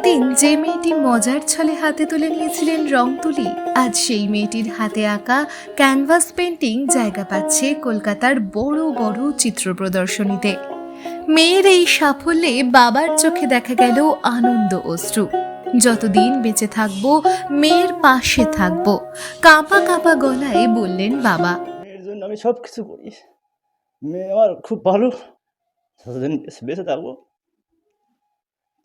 একদিন যে মেয়েটি মজার ছলে হাতে তুলে নিয়েছিলেন রং তুলি আজ সেই মেয়েটির হাতে আঁকা ক্যানভাস পেন্টিং জায়গা পাচ্ছে কলকাতার বড় বড় চিত্র প্রদর্শনীতে। মেয়ের এই সাফল্যে বাবার চোখে দেখা গেল আনন্দ অশ্রু। যতদিন বেঁচে থাকব, মেয়ের পাশে থাকব, কাঁপা কাঁপা গলায় বললেন বাবা। মেয়ের জন্য আমি সব কিছু করি। মেয়ে আমার খুব ভালো। যতদিন বেঁচে- থাকব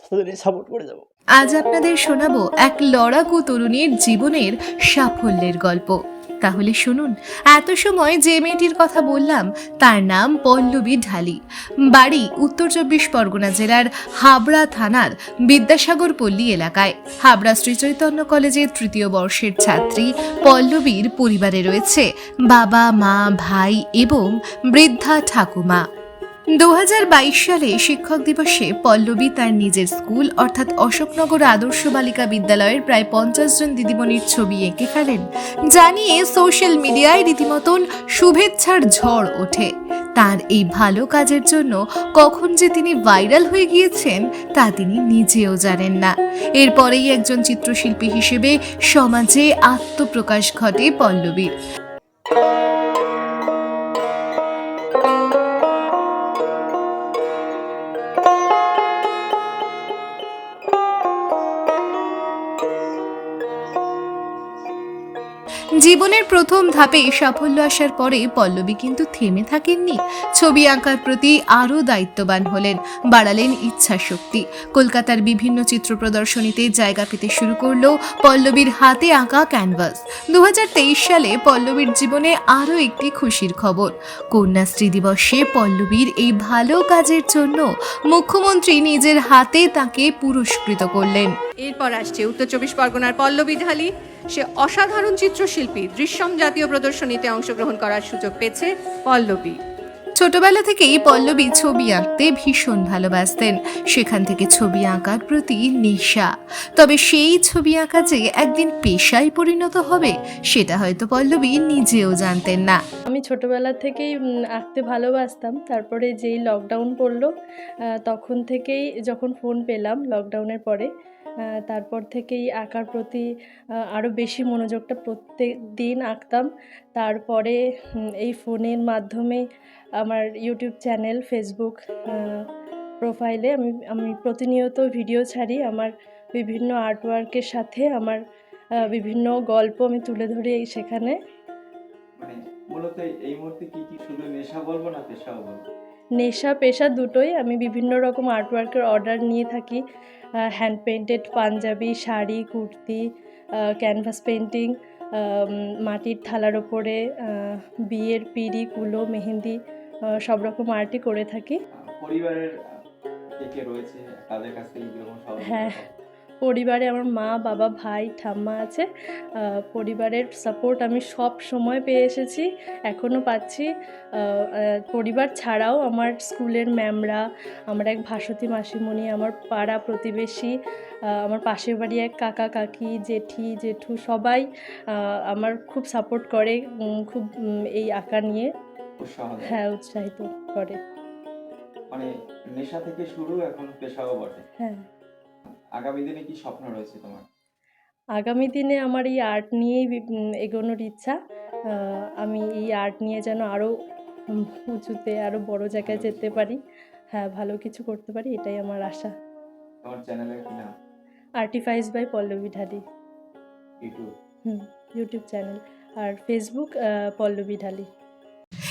ততদিন সাপোর্ট করে আজ আপনাদের শোনাবো এক লড়াকু তরুণীর জীবনের সাফল্যের গল্প। তাহলে শুনুন, এত সময় যে মেয়েটির কথা বললাম, তার নাম পল্লবী ঢালি। বাড়ি উত্তর চব্বিশ পরগনা জেলার হাবড়া থানার বিদ্যাসাগর পল্লী এলাকায়। হাবড়া শ্রী চৈতন্য কলেজের তৃতীয় বর্ষের ছাত্রী পল্লবীর পরিবারে রয়েছে বাবা, মা, ভাই এবং বৃদ্ধা ঠাকুমা। দু হাজার বাইশ সালে শিক্ষক দিবসে পল্লবী তার নিজের স্কুল, অর্থাৎ অশোকনগর আদর্শ বালিকা বিদ্যালয়ের প্রায় পঞ্চাশ জন দিদিমণির ছবি এঁকে ফেলেন। জানিয়ে সোশ্যাল মিডিয়ায় রীতিমতন শুভেচ্ছার ঝড় ওঠে। তার এই ভালো কাজের জন্য কখন যে তিনি ভাইরাল হয়ে গিয়েছেন, তা তিনি নিজেও জানেন না। এরপরেই একজন চিত্রশিল্পী হিসেবে সমাজে আত্মপ্রকাশ ঘটে পল্লবীর। জীবনের প্রথম ধাপে সাফল্য আসার পরে পল্লবী কিন্তু থেমে থাকেননি। ছবি আঁকার প্রতি আরও দায়িত্ববান হলেন, বাড়ালেন ইচ্ছা শক্তি কলকাতার বিভিন্ন চিত্র প্রদর্শনীতে জায়গা পেতে শুরু করল পল্লবীর হাতে আঁকা ক্যানভাস। দু হাজার তেইশ সালে পল্লবীর জীবনে আরও একটি খুশির খবর। কন্যাশ্রী দিবসে পল্লবীর এই ভালো কাজের জন্য মুখ্যমন্ত্রী নিজের হাতে তাকে পুরস্কৃত করলেন। এরপর আসছে উত্তর চব্বিশ পরগনার পল্লবী ঢালি। সে অসাধারণ চিত্রশিল্পী দৃশ্যম জাতীয় প্রদর্শনীতে অংশগ্রহণ করার সুযোগ পেয়েছে পল্লবী। ছোটবেলা থেকেই পল্লবী ছবি আঁকতে ভীষণ ভালোবাসতেন। সেখান থেকে ছবি আঁকার প্রতি নেশা। তবে সেই ছবি আঁকা যে একদিন পেশায় পরিণত হবে সেটা হয়তো পল্লবী নিজেও জানতেন না। আমি ছোটোবেলা থেকেই আঁকতে ভালোবাসতাম। তারপরে যেই লকডাউন পড়ল তখন থেকেই যখন ফোন পেলাম লকডাউনের পরে তারপর থেকেই আঁকার প্রতি আরও বেশি মনোযোগটা প্রত্যেক দিন আঁকতাম। তারপরে এই ফোনের মাধ্যমে আমার ইউটিউব চ্যানেল, ফেসবুক প্রোফাইলে আমি আমি প্রতিনিয়ত ভিডিও ছাড়ি। আমার বিভিন্ন আর্টওয়ার্কের সাথে আমার বিভিন্ন গল্প আমি তুলে ধরি এই সেখানে। মানে মূলত এই মুহূর্তে কি কি শুধু নেশা বলব না পেশাও বলব? নেশা পেশা দুটোই আমি বিভিন্ন রকম আর্টওয়ার্কের অর্ডার নিয়ে থাকি। Hand painted Punjabi sari kurti canvas painting মাটির থালার ওপরে বিয়ের পিড়ি কুলো মেহেন্দি সব রকম আর্টই করে থাকি। পরিবারের কে কে রয়েছে? তাদের কাছ থেকে হ্যাঁ। পরিবারে আমার মা বাবা ভাই ঠাম্মা আছে। পরিবারের সাপোর্ট আমি সব সময় পেয়ে এসেছি এখনও পাচ্ছি। পরিবার ছাড়াও আমার স্কুলের ম্যামরা আমার এক ভাসতী মাসিমণি আমার পাড়া প্রতিবেশী আমার পাশের বাড়ি এক কাকা কাকি জেঠি জেঠু সবাই আমার খুব সাপোর্ট করে খুব এই আঁকা নিয়ে। হ্যাঁ উৎসাহিত করে। মানে নেশা থেকে শুরু এখন পেশাও বটে। হ্যাঁ। আগামী দিনে কি স্বপ্ন রয়েছে তোমার? আগামী দিনে আমার এই আর্ট নিয়েই এগোনোর ইচ্ছা। আমি এই আর্ট নিয়ে যেন আরও উঁচুতে আরও বড় জায়গায় যেতে পারি। হ্যাঁ ভালো কিছু করতে পারি এটাই আমার আশা। তোমার চ্যানেলের কি নাম? আর্টিফাইজ by Pallabi Dhali YouTube hmm YouTube channel R Facebook Pallabi Dhali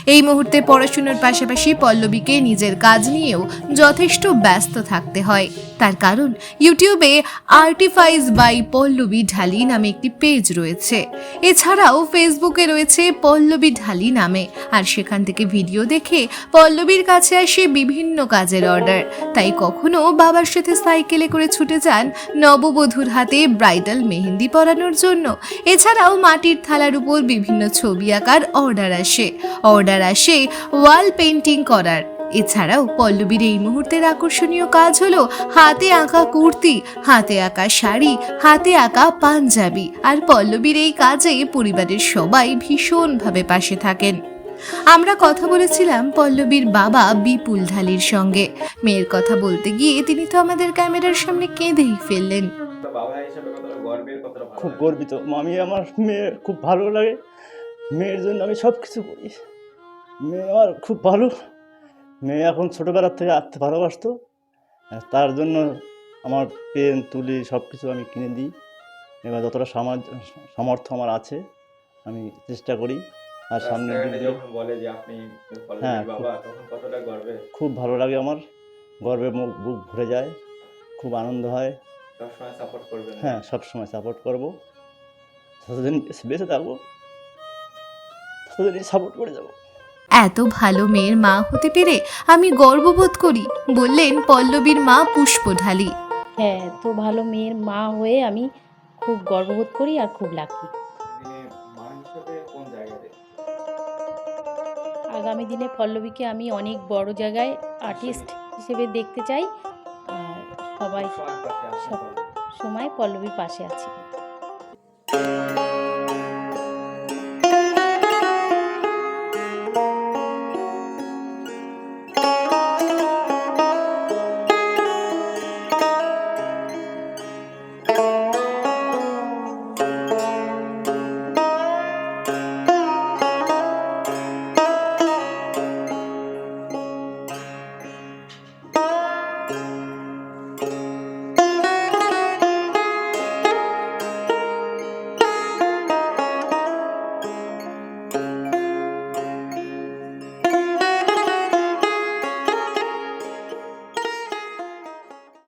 এই মুহূর্তে পড়াশোনার পাশাপাশি পল্লবীকে নিজের কাজ নিয়েও যথেষ্ট ব্যস্ত থাকতে হয়। তার কারণ, ইউটিউবে আর্টিফাইজ বাই পল্লবী ঢালি নামে একটি পেজ রয়েছে। এছাড়াও ফেসবুকে রয়েছে পল্লবী ঢালি নামে। আর সেখান থেকে ভিডিও দেখে পল্লবীর কাছে আসে বিভিন্ন কাজের অর্ডার তাই কখনো বাবার সাথে সাইকেলে করে ছুটে যান নববধূর হাতে ব্রাইডাল মেহেন্দি পরানোর জন্য। এছাড়াও মাটির থালার উপর বিভিন্ন ছবি আঁকার অর্ডার আসে। অর্ডার আসে ওয়াল পেন্টিং করার। এছাড়াও পল্লবীর এই মুহূর্তের আকর্ষণীয় কাজ হলো হাতে আঁকা কুর্তি, হাতে আঁকা শাড়ি, হাতে আঁকা পাঞ্জাবি আর পল্লবীর এই কাজে পরিবারের সবাই ভীষণভাবে পাশে থাকেন। আমরা কথা বলেছিলাম পল্লবীর বাবা বিপুল ঢালির সঙ্গে। মেয়ের কথা বলতে গিয়ে তিনি তো আমাদের ক্যামেরার সামনে কেঁদেই ফেললেন। খুব গর্বিত। আমি আমার মেয়ে খুব ভালো লাগে। মেয়ের জন্য আমি সব কিছু করি। মেয়ে আমার খুব ভালো। মেয়ে এখন ছোটোবেলার থেকে আঁকতে ভালোবাসতো। তার জন্য আমার পেন তুলি সব কিছু আমি কিনে দিই। এবার যতটা সামর্থ্য আমার আছে আমি চেষ্টা করি। আর সামনে বলে যে আপনি হ্যাঁ, কতটা গর্বে? খুব ভালো লাগে আমার। গর্বে মুখ বুক ভরে যায়। খুব আনন্দ হয়। সবসময় সাপোর্ট করবেন। হ্যাঁ সব সময় সাপোর্ট করব। যতদিন বেঁচে থাকব ততদিনই সাপোর্ট করে যাব। এত ভালো মেয়ের মা হতে পেরে আমি গর্ববোধ করি বললেন পল্লবীর মা পুষ্প ঢালি হ্যাঁ এত ভালো মেয়ের মা হয়ে আমি খুব গর্ববোধ করি আর খুব লাকি তিনি মা হিসেবে কোন জায়গাতে? আগামী দিনে পল্লবীকে আমি অনেক বড় জায়গায় আর্টিস্ট হিসেবে দেখতে চাই আর সবাই সব- পল্লবী। সময় পল্লবীর পাশে আছি।